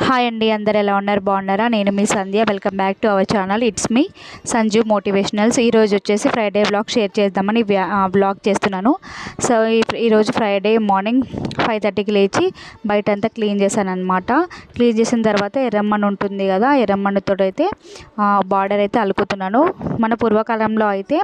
Hi అండి అందరు ఎలా ఉన్నారు? బాగున్నారా? నేను మీ Sandhya. Welcome back to our channel it's me Sanju motivationals ఈరోజు వచ్చేసి ఫ్రైడే బ్లాగ్ షేర్ చేద్దామని బ్లాగ్ చేస్తున్నాను. సో ఈ- ఈరోజు ఫ్రైడే మార్నింగ్ ఫైవ్ థర్టీకి లేచి బయట అంతా క్లీన్ చేశాను అనమాట క్లీన్ చేసిన తర్వాత ఎర్రమ్మను ఉంటుంది కదా ఎర్రమ్మనితో అయితే బార్డర్ అయితే అలుకుతున్నాను. మన పూర్వకాలంలో అయితే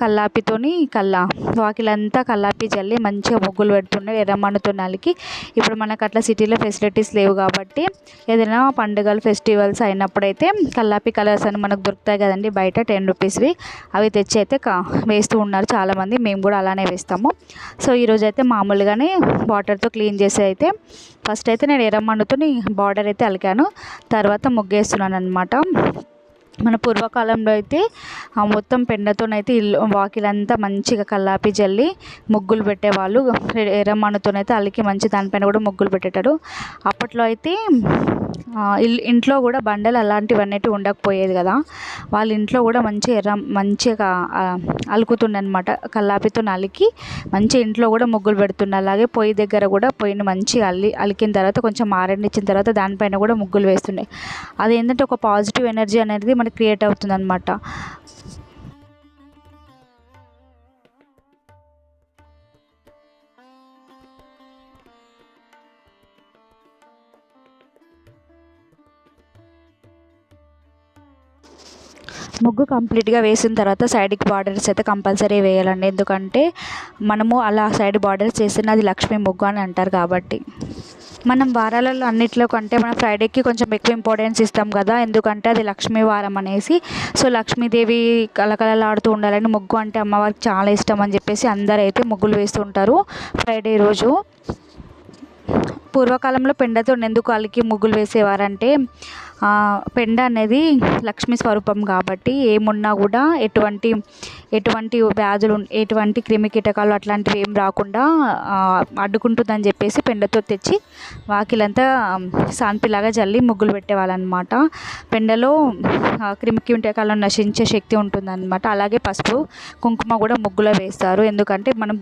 కల్లాపితోని కల్లా వాకిలంతా కల్లాపి చల్లి మంచిగా ముగ్గులు పెడుతుండే ఎర్రమన్నుతో నలికి ఇప్పుడు మనకు అట్లా సిటీలో ఫెసిలిటీస్ లేవు కాబట్టి కాబట్టి ఏదైనా పండుగలు ఫెస్టివల్స్ అయినప్పుడైతే కల్లాపి కలర్స్ అని మనకు దొరుకుతాయి కదండి. బయట టెన్ రూపీస్వి అవి తెచ్చి అయితే కా వేస్తూ ఉన్నారు చాలామంది. మేము కూడా అలానే వేస్తాము. సో ఈరోజు అయితే మామూలుగానే వాటర్తో క్లీన్ చేసి అయితే ఫస్ట్ అయితే నేను ఎర్రమన్నుతో బార్డర్ అయితే అలికాను. తర్వాత ముగ్గేస్తున్నాను అనమాట మన పూర్వకాలంలో అయితే మొత్తం పెండతోనైతే ఇల్లు వాకిలంతా మంచిగా కల్లాపి జల్లి ముగ్గులు పెట్టేవాళ్ళు. ఎర్రమన్నుతోనైతే అలికి మంచి దానిపైన కూడా ముగ్గులు పెట్టేటారు అప్పట్లో అయితే ఇల్లు ఇంట్లో కూడా బండలు అలాంటివన్నీ ఉండకపోయేది కదా. వాళ్ళ ఇంట్లో కూడా మంచి ఎర్ర మంచిగా అలుకుతుండే అనమాట కల్లాపితో అలికి మంచి ఇంట్లో కూడా ముగ్గులు పెడుతుండే. అలాగే పొయ్యి దగ్గర కూడా పొయ్యిని మంచిగా అల్లి అలికిన తర్వాత కొంచెం ఆరెండిచ్చిన తర్వాత దానిపైన కూడా ముగ్గులు వేస్తుండే. అది ఏంటంటే ఒక పాజిటివ్ ఎనర్జీ అనేది మన అనేది క్రియేట్ అవుతుంది అనమాట ముగ్గు కంప్లీట్గా వేసిన తర్వాత సైడ్కి బార్డర్స్ అయితే కంపల్సరీ వేయాలండి. ఎందుకంటే మనము అలా సైడ్ బార్డర్స్ చేసిన అది లక్ష్మీ ముగ్గు అని అంటారు కాబట్టి. మనం వారాలలో అన్నిట్లో కంటే మనం ఫ్రైడేకి కొంచెం ఎక్కువ ఇంపార్టెన్స్ ఇస్తాం కదా. ఎందుకంటే అది లక్ష్మీ వారం అనేసి. సో లక్ష్మీదేవి కలకలలాడుతూ ఉండాలని ముగ్గు అంటే అమ్మవారికి చాలా ఇష్టం అని చెప్పేసి అందరూ అయితే ముగ్గులు వేస్తుంటారు ఫ్రైడే రోజు. పూర్వకాలంలో పెండతో ఎందుకు అలికి ముగ్గులు వేసేవారంటే పెండ అనేది లక్ష్మీ స్వరూపం కాబట్టి ఏమున్నా కూడా ఎటువంటి ఎటువంటి వ్యాధులు ఎటువంటి క్రిమి కీటకాలు అట్లాంటివి ఏం రాకుండా అడ్డుకుంటుందని చెప్పేసి పెండతో తెచ్చి వాకిలంతా సాన్పిలాగా జల్లి ముగ్గులు పెట్టేవాళ్ళనమాట. పెండలో క్రిమి కీటకాలను నశించే శక్తి ఉంటుందన్నమాట. అలాగే పసుపు కుంకుమ కూడా ముగ్గులో వేస్తారు. ఎందుకంటే మనం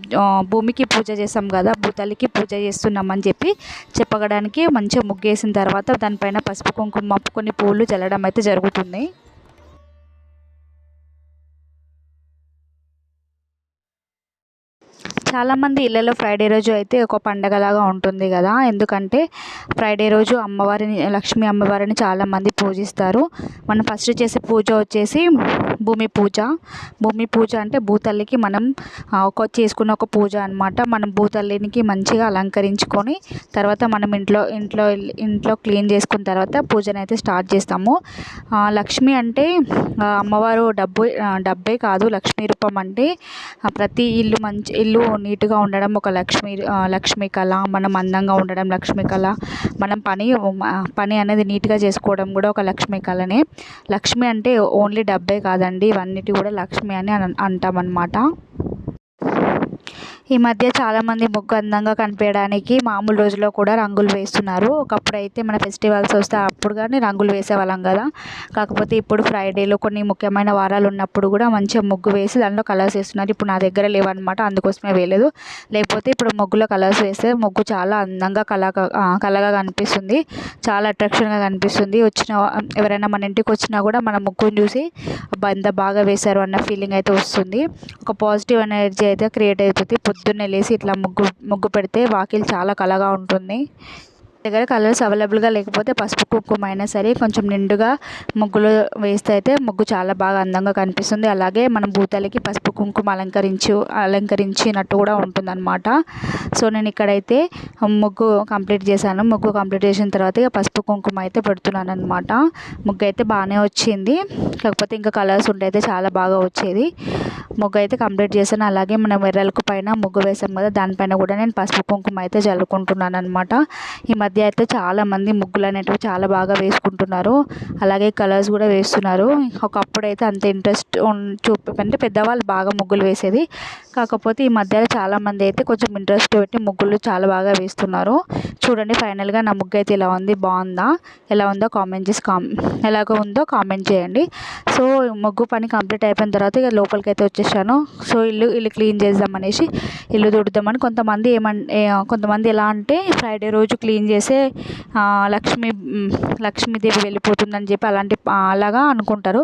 భూమికి పూజ చేస్తాం కదా భూతల్లికి పూజ చేస్తున్నామని చెప్పి చెప్పగడానికి మంచిగా ముగ్గేసిన తర్వాత దానిపైన పసుపు కుంకుమ కొన్ని పూలు చల్లడం అయితే జరుగుతుంది. చాలామంది ఇళ్ళలో ఫ్రైడే రోజు అయితే ఒక పండగలాగా ఉంటుంది కదా. ఎందుకంటే ఫ్రైడే రోజు అమ్మవారిని లక్ష్మీ అమ్మవారిని చాలామంది పూజిస్తారు. మనం ఫస్ట్ చేసే పూజ వచ్చేసి భూమి పూజ. భూమి పూజ అంటే భూతల్లికి మనం ఒక చేసుకున్న ఒక పూజ అన్నమాట. మనం భూతల్లినికి మంచిగా అలంకరించుకొని తర్వాత మనం ఇంట్లో ఇంట్లో ఇంట్లో క్లీన్ చేసుకున్న తర్వాత పూజను అయితే స్టార్ట్ చేస్తాము. లక్ష్మి అంటే అమ్మవారు డబ్బు డబ్బే కాదు లక్ష్మీ రూపం అంటే ప్రతి ఇల్లు మంచి ఇల్లు నీట్గా ఉండడం ఒక లక్ష్మీ లక్ష్మీ కళ మనం అందంగా ఉండడం లక్ష్మీ కళ మనం పని పని అనేది నీట్గా చేసుకోవడం కూడా ఒక లక్ష్మీ కళనే. లక్ష్మి అంటే ఓన్లీ డబ్బే కాదండి ఇవన్నిటి కూడా లక్ష్మి అని అంటామన్నమాట. ఈ మధ్య చాలామంది ముగ్గు అందంగా కనిపించడానికి మామూలు రోజుల్లో కూడా రంగులు వేస్తున్నారు. ఒకప్పుడు అయితే మన ఫెస్టివల్స్ వస్తే అప్పుడు కానీ రంగులు వేసేవాళ్ళం కదా. కాకపోతే ఇప్పుడు ఫ్రైడేలో కొన్ని ముఖ్యమైన వారాలు ఉన్నప్పుడు కూడా మంచిగా ముగ్గు వేసి దాంట్లో కలర్స్ వేస్తున్నారు. ఇప్పుడు నా దగ్గర లేవన్నమాట అందుకోసమే వేయలేదు. లేకపోతే ఇప్పుడు ముగ్గులో కలర్స్ వేస్తే ముగ్గు చాలా అందంగా కళగా కలగా కళగా కనిపిస్తుంది. చాలా అట్రాక్షన్గా కనిపిస్తుంది. వచ్చిన ఎవరైనా మన ఇంటికి వచ్చినా కూడా మన ముగ్గుని చూసి అబ్బా ఎంత బాగా వేశారు అన్న ఫీలింగ్ అయితే వస్తుంది. ఒక పాజిటివ్ ఎనర్జీ అయితే క్రియేట్ అవుతుంది పొద్దున్నే లేసి ఇట్లా ముగ్గు ముగ్గు పెడితే వాకిలి చాలా కళగా ఉంటుంది. దగ్గర కలర్స్ అవైలబుల్గా లేకపోతే పసుపు కుంకుమ అయినా సరే కొంచెం నిండుగా ముగ్గులు వేస్తే అయితే ముగ్గు చాలా బాగా అందంగా కనిపిస్తుంది. అలాగే మనం భూతలకి పసుపు కుంకుమ అలంకరించు అలంకరించినట్టు కూడా ఉంటుందన్నమాట. సో నేను ఇక్కడైతే ముగ్గు కంప్లీట్ చేశాను. ముగ్గు కంప్లీట్ చేసిన తర్వాత ఇక పసుపు కుంకుమ అయితే పెడుతున్నాను అనమాట ముగ్గు అయితే బాగానే వచ్చింది. కాకపోతే ఇంకా కలర్స్ ఉంటే అయితే చాలా బాగా వచ్చేది. ముగ్గు అయితే కంప్లీట్ చేశాను. అలాగే మనం ఎర్రలకు పైన ముగ్గు వేసాం కదా దానిపైన కూడా నేను పసుపు కుంకుమ అయితే జల్లుకుంటున్నాను అనమాట ఈ మధ్య అయితే చాలామంది ముగ్గులు అనేటివి చాలా బాగా వేసుకుంటున్నారు. అలాగే కలర్స్ కూడా వేస్తున్నారు. ఒకప్పుడు అయితే అంత ఇంట్రెస్ట్ చూపి అంటే పెద్దవాళ్ళు బాగా ముగ్గులు వేసేది. కాకపోతే ఈ మధ్యలో చాలా మంది అయితే కొంచెం ఇంట్రెస్ట్ పెట్టి ముగ్గులు చాలా బాగా వేస్తున్నారు. చూడండి ఫైనల్గా నా ముగ్గు అయితే ఇలా ఉంది బాగుందా ఎలా ఉందో కామెంట్ చేసి కామ్ ఎలాగ ఉందో కామెంట్ చేయండి. సో ముగ్గు పని కంప్లీట్ అయిపోయిన తర్వాత ఇక లోపలికి అయితే వచ్చేసాను. సో ఇల్లు ఇల్లు క్లీన్ చేద్దాం అనేసి ఇల్లు దుడుద్దామని కొంతమంది ఏమన్ కొంతమంది ఎలా అంటే ఫ్రైడే రోజు క్లీన్ చేసే లక్ష్మీ లక్ష్మీదేవి వెళ్ళిపోతుందని చెప్పి అలాంటి అలాగా అనుకుంటారు.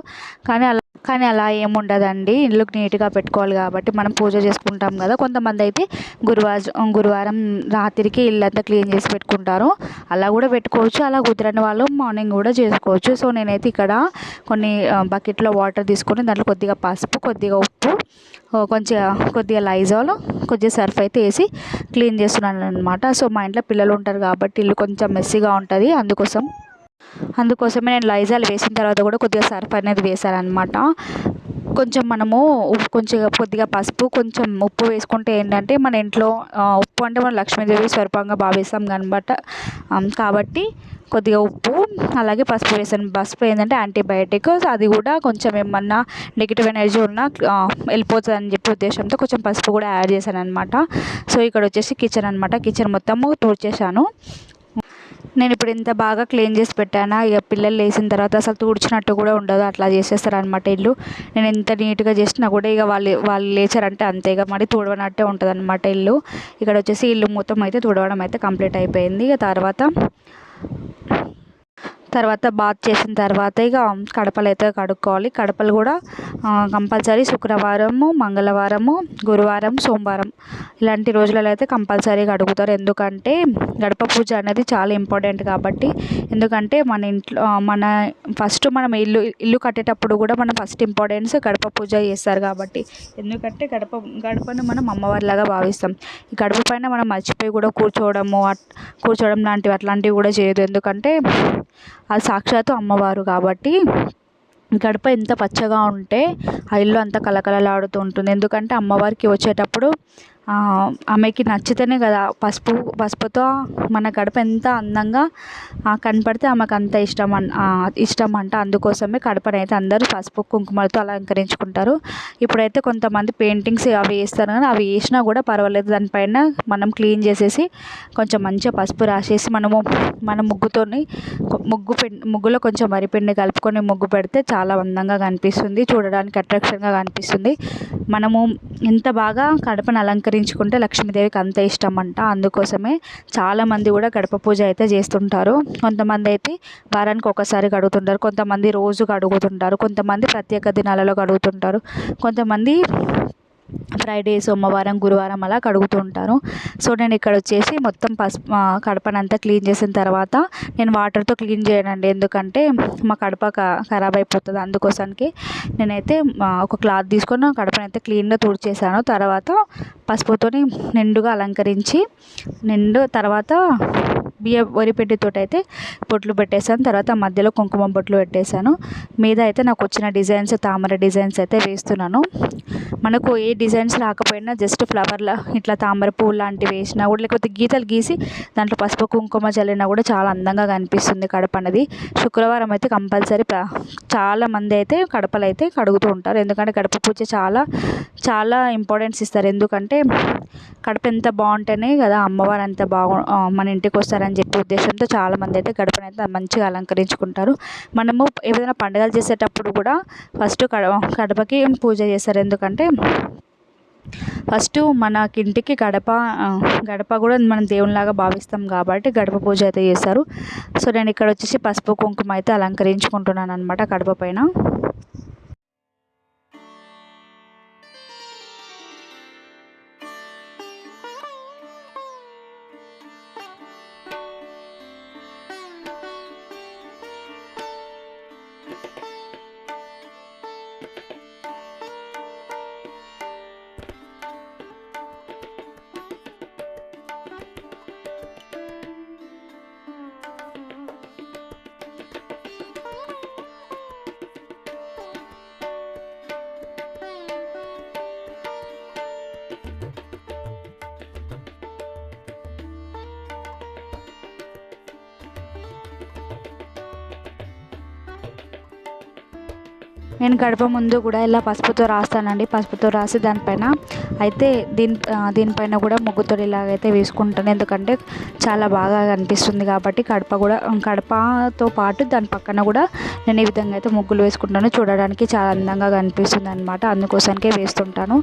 కానీ అలా కానీ అలా ఏముండదండి. ఇల్లు నీట్గా పెట్టుకోవాలి కాబట్టి మనం పూజ చేసుకుంటాం కదా. కొంతమంది అయితే గురువారం గురువారం రాత్రికి ఇల్లంతా క్లీన్ చేసి పెట్టుకుంటారు. అలా కూడా పెట్టుకోవచ్చు. అలా కుదరని వాళ్ళు మార్నింగ్ కూడా చేసుకోవచ్చు. సో నేనైతే ఇక్కడ కొన్ని బకెట్లో వాటర్ తీసుకొని దాంట్లో కొద్దిగా పసుపు కొద్దిగా ఉప్పు కొంచెం కొద్దిగా లైజాల్ కొద్దిగా సర్ఫ్ అయితే వేసి క్లీన్ చేస్తున్నాను అనమాట సో మా ఇంట్లో పిల్లలు ఉంటారు కాబట్టి ఇల్లు కొంచెం మెస్సీగా ఉంటుంది. అందుకోసం అందుకోసమే నేను లైజాల్ వేసిన తర్వాత కూడా కొద్దిగా సర్ఫ్ అనేది వేసాను అనమాట కొంచెం మనము ఉప్పు కొంచెం కొద్దిగా పసుపు కొంచెం ఉప్పు వేసుకుంటే ఏంటంటే మన ఇంట్లో ఉప్పు అంటే మనం లక్ష్మీదేవి స్వరూపంగా భావిస్తాం కనబట్ట కాబట్టి కొద్దిగా ఉప్పు అలాగే పసుపు వేసాను పసుపు ఏంటంటే యాంటీబయాటిక్. అది కూడా కొంచెం ఏమన్నా నెగిటివ్ ఎనర్జీ ఉన్నా వెళ్ళిపోతుంది అని చెప్పి ఉద్దేశంతో కొంచెం పసుపు కూడా యాడ్ చేశాను అనమాట సో ఇక్కడ వచ్చేసి కిచెన్ అనమాట కిచెన్ మొత్తము తూడ్చేశాను నేను ఇప్పుడు ఇంత బాగా క్లీన్ చేసి పెట్టానా? ఇక పిల్లలు లేచిన తర్వాత అసలు తుడిచినట్టు కూడా ఉండదు. అట్లా చేసేస్తారు అనమాట ఇల్లు. నేను ఎంత నీట్గా చేసినా కూడా ఇక వాళ్ళు వాళ్ళు లేచారంటే అంతే. ఇక మరి తుడవనట్టే ఉంటుంది అనమాట ఇల్లు. ఇక్కడ వచ్చేసి ఇల్లు మొత్తం అయితే తుడవడం అయితే కంప్లీట్ అయిపోయింది. ఇక తర్వాత తర్వాత బాత్ చేసిన తర్వాత ఇక కడపలు అయితే కడుక్కోవాలి. కడపలు కూడా కంపల్సరీ శుక్రవారము మంగళవారము గురువారం సోమవారం ఇలాంటి రోజులలో అయితే కంపల్సరీ కడుగుతారు. ఎందుకంటే గడప పూజ అనేది చాలా ఇంపార్టెంట్ కాబట్టి. ఎందుకంటే మన ఇంట్లో మన ఫస్ట్ మనం ఇల్లు ఇల్లు కట్టేటప్పుడు కూడా మనం ఫస్ట్ ఇంపార్టెన్స్ గడప పూజ చేస్తారు కాబట్టి. ఎందుకంటే గడప గడపను మనం అమ్మవారిలాగా భావిస్తాం. ఈ గడప పైన మనం మర్చిపోయి కూడా కూర్చోవడము అట్- కూర్చోవడం లాంటివి అట్లాంటివి కూడా చేయదు ఎందుకంటే అది సాక్షాత్తు అమ్మవారు కాబట్టి గడప ఎంత పచ్చగా ఉంటే ఆ ఇల్లు అంత కలకలలాడుతూ ఉంటుంది. ఎందుకంటే అమ్మవారికి వచ్చేటప్పుడు ఆమెకి నచ్చితేనే కదా పసుపు పసుపుతో మన కడప ఎంత అందంగా కనపడితే ఆమెకు అంత ఇష్టం ఇష్టం అంట. అందుకోసమే గడపనైతే అందరూ పసుపు కుంకుమలతో అలంకరించుకుంటారు. ఇప్పుడైతే కొంతమంది పెయింటింగ్స్ అవి వేస్తారు కానీ అవి వేసినా కూడా పర్వాలేదు. దానిపైన మనం క్లీన్ చేసేసి కొంచెం మంచిగా పసుపు రాసేసి మనము మన ముగ్గుతోని ముగ్గు ముగ్గులో కొంచెం వరిపిండి కలుపుకొని ముగ్గు పెడితే చాలా అందంగా కనిపిస్తుంది. చూడడానికి అట్రాక్షన్గా కనిపిస్తుంది. మనము ఎంత బాగా గడపను అలంకరించుకుంటే లక్ష్మీదేవికి అంత ఇష్టం అంట అందుకోసమే చాలామంది కూడా గడప పూజ అయితే చేస్తుంటారు. కొంతమంది అయితే వారానికి ఒకసారి కడుగుతుంటారు కొంతమంది రోజు కడుగుతుంటారు కొంతమంది ప్రత్యేక దినాలలో కడుగుతుంటారు కొంతమంది ఫ్రైడే సోమవారం గురువారం అలా కడుగుతూ ఉంటారు సో నేను ఇక్కడ వచ్చేసి మొత్తం పసుపు కడపనంతా క్లీన్ చేసిన తర్వాత నేను వాటర్తో క్లీన్ చేయనండి. ఎందుకంటే మా కడప క- ఖరాబ్ అయిపోతుంది. అందుకోసానికి నేనైతే ఒక క్లాత్ తీసుకొని కడపనైతే క్లీన్గా తుడిచేసాను తర్వాత పసుపుతోని నిండుగా అలంకరించి నిండు తర్వాత బియ్య తోట అయితే బొట్లు పెట్టేశాను తర్వాత మధ్యలో కుంకుమ బొట్లు పెట్టేశాను. మీద అయితే నాకు వచ్చిన డిజైన్స్ తామర డిజైన్స్ అయితే వేస్తున్నాను. మనకు ఏ డిజైన్స్ రాకపోయినా జస్ట్ ఫ్లవర్లా ఇట్లా తామర పువ్వు లాంటివి వేసినా కూడా లేకపోతే గీతలు గీసి దాంట్లో పసుపు కుంకుమ చల్లినా కూడా చాలా అందంగా కనిపిస్తుంది కడప అనేది. శుక్రవారం అయితే కంపల్సరీ చాలా మంది అయితే కడపలు అయితే కడుగుతూ ఉంటారు. ఎందుకంటే కడప పూజ చాలా చాలా ఇంపార్టెన్స్ ఇస్తారు. ఎందుకంటే కడప ఎంత బాగుంటేనే కదా అమ్మవారు అంత బాగు మన ఇంటికి వస్తారని చెప్పే ఉద్దేశంతో చాలామంది అయితే గడపని అయితే మంచిగా అలంకరించుకుంటారు. మనము ఏదైనా పండుగలు చేసేటప్పుడు కూడా ఫస్ట్ కడ గడపకి పూజ చేస్తారు. ఎందుకంటే ఫస్ట్ మనకి ఇంటికి గడప గడప కూడా మనం దేవునిలాగా భావిస్తాం కాబట్టి గడప పూజ అయితే చేస్తారు. సో నేను ఇక్కడ వచ్చేసి పసుపు కుంకుమ అయితే అలంకరించుకుంటున్నాను అనమాట గడప పైన. నేను గడప ముందు కూడా ఇలా పసుపుతో రాస్తానండి. పసుపుతో రాసి దానిపైన అయితే దీని దీనిపైన కూడా ముగ్గుతో ఇలాగైతే వేసుకుంటాను. ఎందుకంటే చాలా బాగా కనిపిస్తుంది కాబట్టి కడప కూడా కడపతో పాటు దాని పక్కన కూడా నేను ఈ విధంగా అయితే ముగ్గులు వేసుకుంటాను. చూడడానికి చాలా అందంగా కనిపిస్తుంది అనమాట అందుకోసానికే వేస్తుంటాను.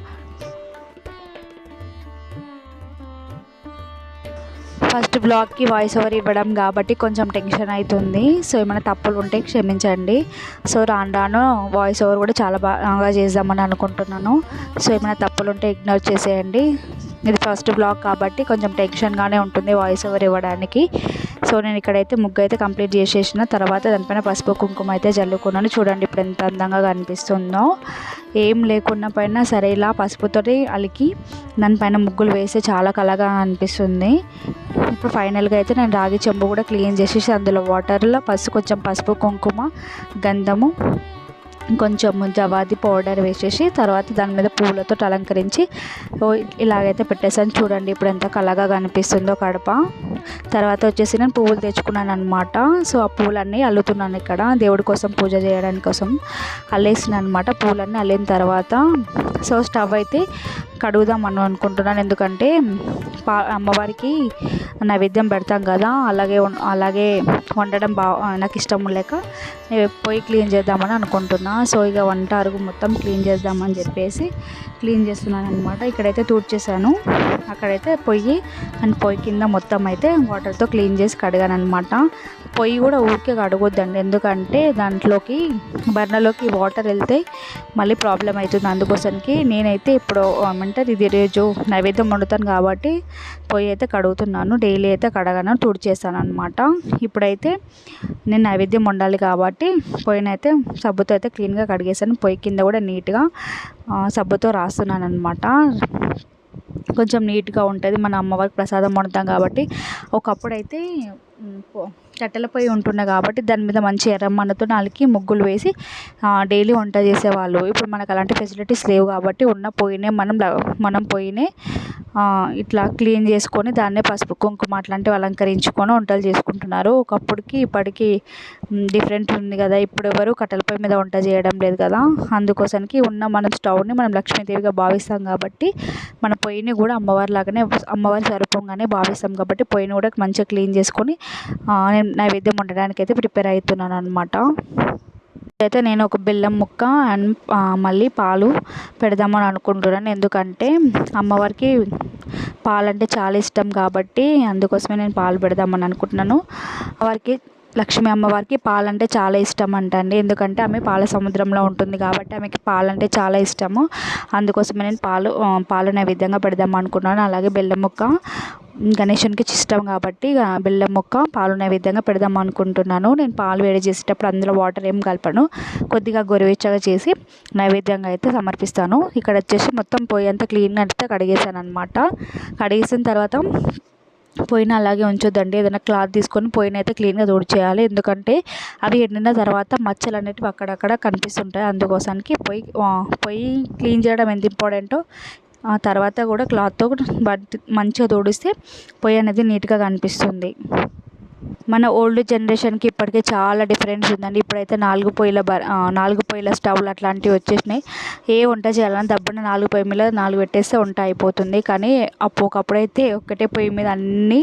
ఫస్ట్ బ్లాగ్కి వాయిస్ ఓవర్ ఇవ్వడం కాబట్టి కొంచెం టెన్షన్ అవుతుంది సో ఏమైనా తప్పులు ఉంటే క్షమించండి. సో రాను రాను వాయిస్ ఓవర్ కూడా చాలా బాగా చేద్దామని అనుకుంటున్నాను. సో ఏమైనా తప్పులు ఉంటే ఇగ్నోర్ చేసేయండి. ఇది ఫస్ట్ బ్లాగ్ కాబట్టి కొంచెం టెన్షన్గానే ఉంటుంది వాయిస్ ఓవర్ ఇవ్వడానికి. సో నేను ఇక్కడైతే ముగ్గు అయితే కంప్లీట్ చేసేసిన. తర్వాత దానిపైన పసుపు కుంకుమ అయితే జల్లుకున్నాను. చూడండి ఇప్పుడు ఎంత అందంగా కనిపిస్తుందో. ఏం లేకున్న పైన సరే ఇలా పసుపుతోటి అలికి దానిపైన ముగ్గులు వేస్తే చాలా కలగా అనిపిస్తుంది. ఇప్పుడు ఫైనల్గా అయితే నేను రాగి చెంబు కూడా క్లీన్ చేసేసి అందులో వాటర్లో పసుపు కొంచెం పసుపు కుంకుమ గంధము కొంచెం జవాది పౌడర్ వేసేసి తర్వాత దాని మీద పూలతో అలంకరించి ఇలాగైతే పెట్టేసాను చూడండి ఇప్పుడు ఎంత కలగా కనిపిస్తుందో కడప. తర్వాత వచ్చేసి నేను పువ్వులు తెచ్చుకున్నాను అనమాట సో ఆ పూలన్నీ అల్లుతున్నాను ఇక్కడ. దేవుడి కోసం పూజ చేయడానికి కోసం అల్లేసిన అనమాట పూలన్నీ అల్లిన తర్వాత సో స్టవ్ అయితే కడుగుదాం అని అనుకుంటున్నాను. ఎందుకంటే పా అమ్మవారికి నైవేద్యం పెడతాం కదా అలాగే అలాగే వండడం బా నాకు ఇష్టం లేక పొయ్యి క్లీన్ చేద్దామని అనుకుంటున్నా. సో ఇక వంట అరుగు మొత్తం క్లీన్ చేద్దామని చెప్పేసి క్లీన్ చేస్తున్నాను అనమాట ఇక్కడైతే తూడ్చేసాను అక్కడైతే పొయ్యి అండ్ పొయ్యి కింద మొత్తం అయితే వాటర్తో క్లీన్ చేసి కడిగాను అనమాట పొయ్యి కూడా ఊరికే కడగొద్దండి. ఎందుకంటే దాంట్లోకి బర్నలోకి వాటర్ వెళ్తే మళ్ళీ ప్రాబ్లం అవుతుంది. అందుకోసానికి నేనైతే ఇప్పుడు అంటే ఇది రోజు నైవేద్యం వండుతాను కాబట్టి పొయ్యి అయితే కడుగుతున్నాను. డైలీ అయితే కడగను తుడిచేస్తాను అనమాట ఇప్పుడైతే నేను నైవేద్యం వండాలి కాబట్టి పొయ్యినైతే సబ్బుతో అయితే క్లీన్గా కడిగేసాను. పొయ్యి కింద కూడా నీట్గా సబ్బుతో రాస్తున్నాను అనమాట కొంచెం నీట్గా ఉంటుంది. మన అమ్మవారికి ప్రసాదం వండుతాం కాబట్టి ఒకప్పుడైతే కట్టెల పొయ్యి ఉంటుండే కాబట్టి దాని మీద మంచి ఎర్రమన్నతో నాలుగు ముగ్గులు వేసి డైలీ వంట చేసేవాళ్ళు. ఇప్పుడు మనకు అలాంటి ఫెసిలిటీస్ లేవు కాబట్టి ఉన్న పొయ్యినే మనం మనం పొయ్యినే ఇట్లా క్లీన్ చేసుకొని దాన్నే పసుపు కుంకుమ అట్లాంటివి అలంకరించుకొని వంటలు చేసుకుంటున్నారు. ఒకప్పటికి ఇప్పటికి డిఫరెంట్ ఉంది కదా. ఇప్పుడు ఎవరు కట్టెల పొయ్యి మీద వంట చేయడం లేదు కదా. అందుకోసానికి ఉన్న మనం స్టవ్ని మనం లక్ష్మీదేవిగా భావిస్తాం కాబట్టి మన పొయ్యిని కూడా అమ్మవారి లాగానే అమ్మవారి స్వరూపంగానే భావిస్తాం కాబట్టి పొయ్యిని కూడా మంచిగా క్లీన్ చేసుకొని నేను నైవేద్యం ఉండడానికి అయితే ప్రిపేర్ అవుతున్నాను అనమాట అయితే నేను ఒక బెల్లం ముక్క అండ్ మళ్ళీ పాలు పెడదామని అనుకుంటున్నాను. ఎందుకంటే అమ్మవారికి పాలంటే చాలా ఇష్టం కాబట్టి అందుకోసమే నేను పాలు పెడదామని అనుకుంటున్నాను. వారికి లక్ష్మీ అమ్మవారికి పాలంటే చాలా ఇష్టం అంటండి ఎందుకంటే ఆమె పాల సముద్రంలో ఉంటుంది కాబట్టి ఆమెకి పాలంటే చాలా ఇష్టము. అందుకోసమే నేను పాలు పాలు నైవేద్యంగా పెడదాం అనుకున్నాను. అలాగే బెల్లం ముక్క గణేషునికి ఇష్టం కాబట్టి బెల్లం ముక్క పాలు నైవేద్యంగా పెడదాం అనుకుంటున్నాను. నేను పాలు వేడి చేసేటప్పుడు అందులో వాటర్ ఏం కలపను. కొద్దిగా గొరవెచ్చగా చేసి నైవేద్యంగా అయితే సమర్పిస్తాను. ఇక్కడ వచ్చేసి మొత్తం పొయ్యి అంతా క్లీన్గా అయితే కడిగేసాను అనమాట కడిగేసిన తర్వాత పొయ్యిని అలాగే ఉంచొద్దండి. ఏదైనా క్లాత్ తీసుకొని పొయ్యిని అయితే క్లీన్గా తుడిచేయాలి. ఎందుకంటే అవి ఎండిన తర్వాత మచ్చలు అనేటివి అక్కడక్కడ కనిపిస్తుంటాయి. అందుకోసానికి పొయ్యి పొయ్యి క్లీన్ చేయడం ఎంత ఇంపార్టెంటో ఆ తర్వాత కూడా క్లాత్తో మంచిగా తుడిస్తే పొయ్యి అనేది నీట్గా కనిపిస్తుంది. మన ఓల్డ్ జనరేషన్కి ఇప్పటికే చాలా డిఫరెన్స్ ఉందండి. ఇప్పుడైతే నాలుగు పొయ్యిల బ నాలుగు పొయ్యిల స్టవ్లు అట్లాంటివి వచ్చేసినాయి. ఏ వంట చేయాలన్నా దబ్బున నాలుగు పొయ్యి మీద నాలుగు పెట్టేస్తే వంట అయిపోతుంది. కానీ అప్పు ఒకప్పుడైతే ఒక్కటే పొయ్యి మీద అన్నీ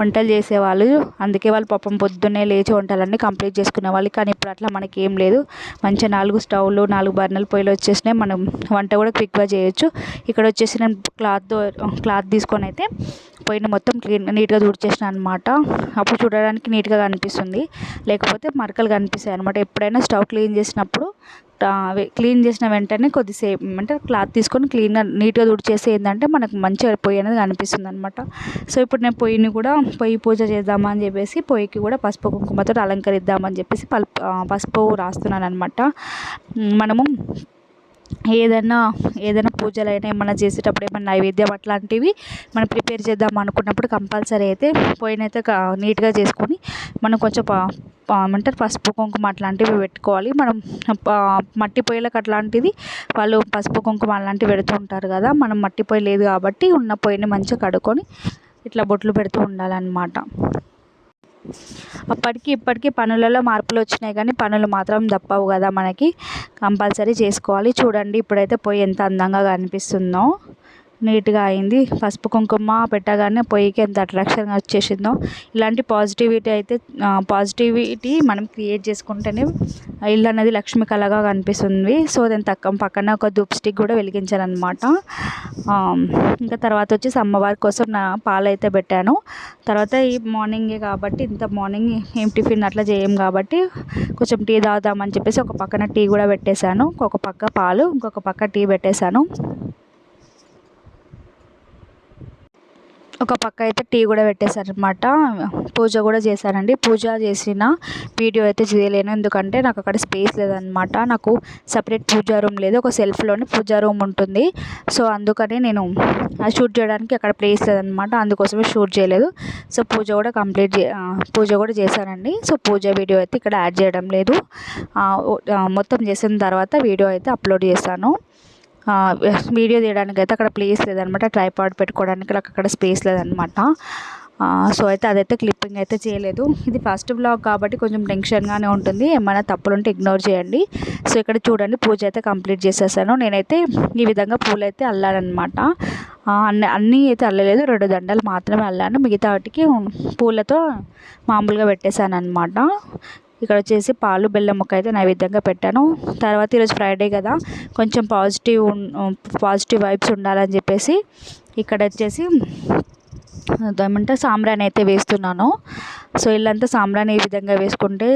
వంటలు చేసేవాళ్ళు. అందుకే వాళ్ళు పాపం పొద్దున్నే లేచి వంటలన్నీ కంప్లీట్ చేసుకునేవాళ్ళు. కానీ ఇప్పుడు అట్లా మనకి ఏం లేదు. మంచిగా నాలుగు స్టవ్లు నాలుగు బర్నల్ పొయ్యిలు వచ్చేసినాయి. మనం వంట కూడా క్విక్గా చేయొచ్చు. ఇక్కడ వచ్చేసి నేను క్లాత్ క్లాత్ తీసుకొని అయితే పొయ్యిని మొత్తం క్లీన్ నీట్గా తుడిచేసిన అనమాట అప్పుడు చూడడానికి నీట్గా కనిపిస్తుంది. లేకపోతే మరకలు కనిపిస్తాయి అనమాట ఎప్పుడైనా స్టవ్ క్లీన్ చేసినప్పుడు క్లీన్ చేసిన వెంటనే కొద్దిసేపు అంటే క్లాత్ తీసుకొని క్లీన్గా నీట్గా తుడిచేస్తే ఏంటంటే మనకు మంచిగా పొయ్యి అనేది కనిపిస్తుంది అనమాట సో ఇప్పుడు నేను పొయ్యిని కూడా పొయ్యి పూజ చేద్దామని చెప్పేసి పొయ్యికి కూడా పసుపు కుంకుమతో అలంకరిద్దామని చెప్పేసి పసుపు రాస్తున్నాను అనమాట మనము ఏదైనా ఏదైనా పూజలైనా ఏమైనా చేసేటప్పుడు ఏమైనా నైవేద్యం అట్లాంటివి మనం ప్రిపేర్ చేద్దాం అనుకున్నప్పుడు కంపల్సరీ అయితే పొయ్యినైతే నీట్గా చేసుకొని మనం కొంచెం ఏమంటారు పసుపు కుంకుమ అట్లాంటివి పెట్టుకోవాలి. మనం మట్టి పొయ్యిలకు అట్లాంటిది వాళ్ళు పసుపు కుంకుమ అలాంటివి పెడుతూ ఉంటారు కదా మనం మట్టి పొయ్యి లేదు కాబట్టి ఉన్న పొయ్యిని మంచిగా కడుక్కొని ఇట్లా బొట్లు పెడుతూ ఉండాలన్నమాట. అప్పటికి ఇప్పటికీ పనులలో మార్పులు వచ్చినాయి కానీ పనులు మాత్రం తప్పవు కదా మనకి. కంపల్సరీ చేసుకోవాలి. చూడండి ఇప్పుడైతే పొయ్యి ఎంత అందంగా కనిపిస్తుందో. నీట్గా అయింది. పసుపు కుంకుమ పెట్టగానే పొయ్యికి ఎంత అట్రాక్షన్గా వచ్చేసిందో. ఇలాంటి పాజిటివిటీ అయితే పాజిటివిటీ మనం క్రియేట్ చేసుకుంటేనే ఇల్లు అనేది లక్ష్మి కళగా కనిపిస్తుంది. సో దాని తక్క పక్కన ఒక ధూప్ స్టిక్ కూడా వెలిగించాను అనమాట ఇంకా తర్వాత వచ్చేసి అమ్మవారి కోసం నా పాలు అయితే పెట్టాను. తర్వాత ఈ మార్నింగే కాబట్టి ఇంత మార్నింగ్ ఏం టిఫిన్ అట్లా చేయం కాబట్టి కొంచెం టీ తాగుదామని చెప్పేసి ఒక పక్కన టీ కూడా పెట్టేశాను. ఒక పక్క పాలు ఇంకొక పక్క టీ పెట్టేశాను. ఒక పక్క అయితే టీ కూడా పెట్టేశారనమాట పూజ కూడా చేశానండి పూజ చేసిన వీడియో అయితే చేయలేను. ఎందుకంటే నాకు అక్కడ స్పేస్ లేదనమాట నాకు సపరేట్ పూజా రూమ్ లేదు. ఒక సెల్ఫ్లోనే పూజా రూమ్ ఉంటుంది. సో అందుకని నేను షూట్ చేయడానికి అక్కడ ప్లేస్ లేదనమాట అందుకోసమే షూట్ చేయలేదు. సో పూజ కూడా కంప్లీట్ పూజ కూడా చేశానండి. సో పూజ వీడియో అయితే ఇక్కడ యాడ్ చేయడం లేదు. మొత్తం చేసిన తర్వాత వీడియో అయితే అప్లోడ్ చేశాను వీడియో తీయడానికి అయితే అక్కడ ప్లేస్ లేదనమాట. ట్రైపాడ్ పెట్టుకోవడానికి అక్కడ స్పేస్ లేదనమాట. సో అయితే అదైతే క్లిప్పింగ్ అయితే చేయలేదు. ఇది ఫస్ట్ బ్లాగ్ కాబట్టి కొంచెం టెన్షన్గానే ఉంటుంది. ఏమైనా తప్పులు ఉంటే ఇగ్నోర్ చేయండి. సో ఇక్కడ చూడండి పూజ అయితే కంప్లీట్ చేసేసాను. నేనైతే ఈ విధంగా పూలు అయితే అల్లానమాట అన్ని అన్నీ అయితే అల్లలేదు. రెండు దండలు మాత్రమే అల్లాను. మిగతా వాటికి పూలతో మామూలుగా పెట్టేశాను అనమాట ఇక్కడ వచ్చేసి పాలు బెల్లం ముక్క అయితే నైవేద్యంగా పెట్టాను. తర్వాత ఈరోజు ఫ్రైడే కదా కొంచెం పాజిటివ్ పాజిటివ్ వైబ్స్ ఉండాలని చెప్పేసి ఇక్కడ వచ్చేసి ఏమంటే సాంబ్రాణి అయితే వేస్తున్నాను. సో ఇల్లంతా సాంబ్రాణి ఈ విధంగా వేసుకుంటే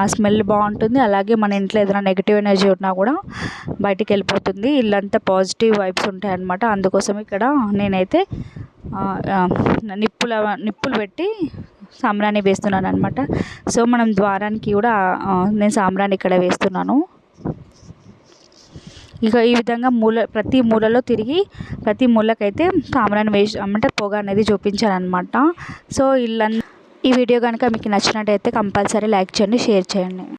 ఆ స్మెల్ బాగుంటుంది. అలాగే మన ఇంట్లో ఏదైనా నెగిటివ్ ఎనర్జీ ఉన్నా కూడా బయటికి వెళ్ళిపోతుంది. ఇల్లంతా పాజిటివ్ వైబ్స్ ఉంటాయి అనమాట అందుకోసం ఇక్కడ నేనైతే నిప్పుల నిప్పులు పెట్టి సాంబ్రాణి వేస్తున్నాను అనమాట సో మనం ద్వారానికి కూడా నేను సాంబ్రాణి ఇక్కడ వేస్తున్నాను. ఇక ఈ విధంగా మూల ప్రతి మూలలో తిరిగి ప్రతి మూలకైతే సాంబ్రాణి వేసి అంటే పొగ అనేది చూపించాను సో ఇల్లంతా ఈ వీడియో కనుక మీకు నచ్చినట్టయితే కంపల్సరీ లైక్ చేయండి షేర్ చేయండి.